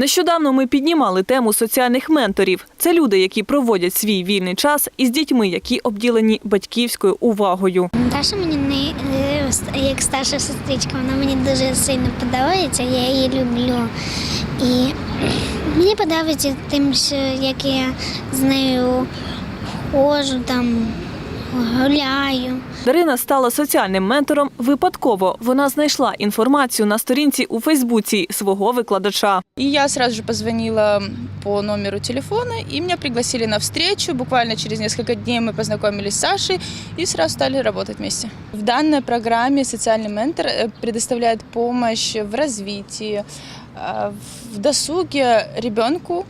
Нещодавно ми піднімали тему соціальних менторів. Це люди, які проводять свій вільний час із дітьми, які обділені батьківською увагою. Даша мені не е, як старша сестричка, вона мені дуже сильно подобається, я її люблю. І мені подобається тим, що як я з нею ходжу, там гуляю. Дарина стала соціальним ментором випадково. Вона знайшла інформацію на сторінці у Фейсбуці свого викладача. И я сразу же позвонила по номеру телефона, и меня пригласили на встречу. Буквально через несколько дней мы познакомились с Сашей и сразу стали работать вместе. В данной программе социальный ментор э, предоставляет помощь в развитии, э, в досуге ребенку,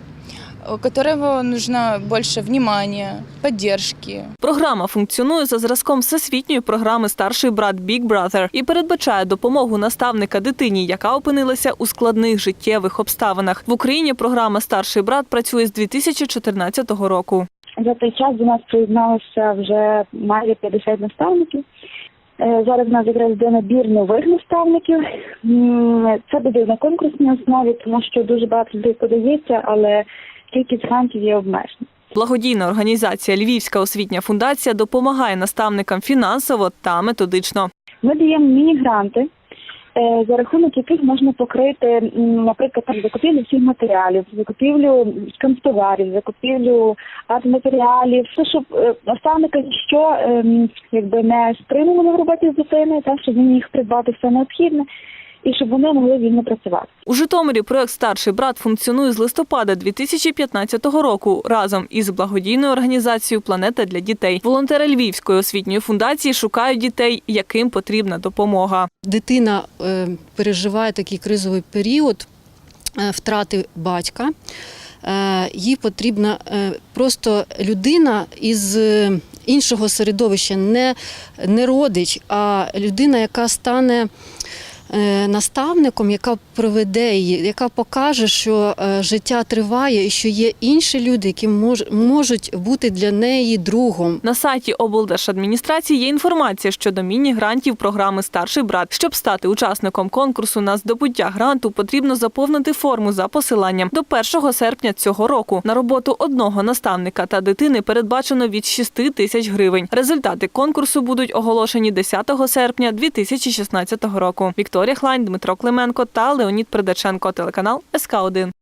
у которого нужно больше внимания, поддержки, Програма функціонує за зразком всесвітньої програми Старший брат Big Brother і передбачає допомогу наставника дитині, яка опинилася у складних життєвих обставинах. В Україні програма Старший брат працює з 2014 року. За той час до нас приєдналося вже майже 50 наставників. Е, Зараз в нас якраз йде набір нових наставників. Це буде на конкурсній основі, тому що дуже багато людей подається, але кількість грантів є обмежена. Благодійна організація Львівська освітня фундація допомагає наставникам фінансово та методично. Ми даємо міні-гранти, е, за рахунок яких можна покрити, наприклад, там, закупівлю всіх матеріалів, закупівлю канцтоварів, закупівлю арт-матеріалів, все, щоб е, наставника що ем, якби не стримували в роботі з дитиною, так, щоб він міг придбати все необхідне і щоб вони могли вільно працювати. У Житомирі проект Старший брат функціонує з листопада 2015 року разом із благодійною організацією Планета для дітей. Волонтери Львівської освітньої фундації шукають дітей, яким потрібна допомога. дитина е, переживає такий кризовий період е, втрати батька. Е, Їй потрібна просто людина із іншого середовища, не, не родич, а людина, яка стане наставником, яка проведе її, яка покаже, що е, життя триває і що є інші люди, які мож- можуть бути для неї другом. На сайті облдержадміністрації є інформація щодо міні-грантів програми Старший брат. Щоб стати учасником конкурсу на здобуття гранту, потрібно заповнити форму за посиланням до 1 серпня цього року. На роботу одного наставника та дитини передбачено від 6 тисяч гривень. Результати конкурсу будуть оголошені 10 серпня 2016 року. Вікторія Хлань, Дмитро Клименко та Леонід Придаченко. Телеканал СК 1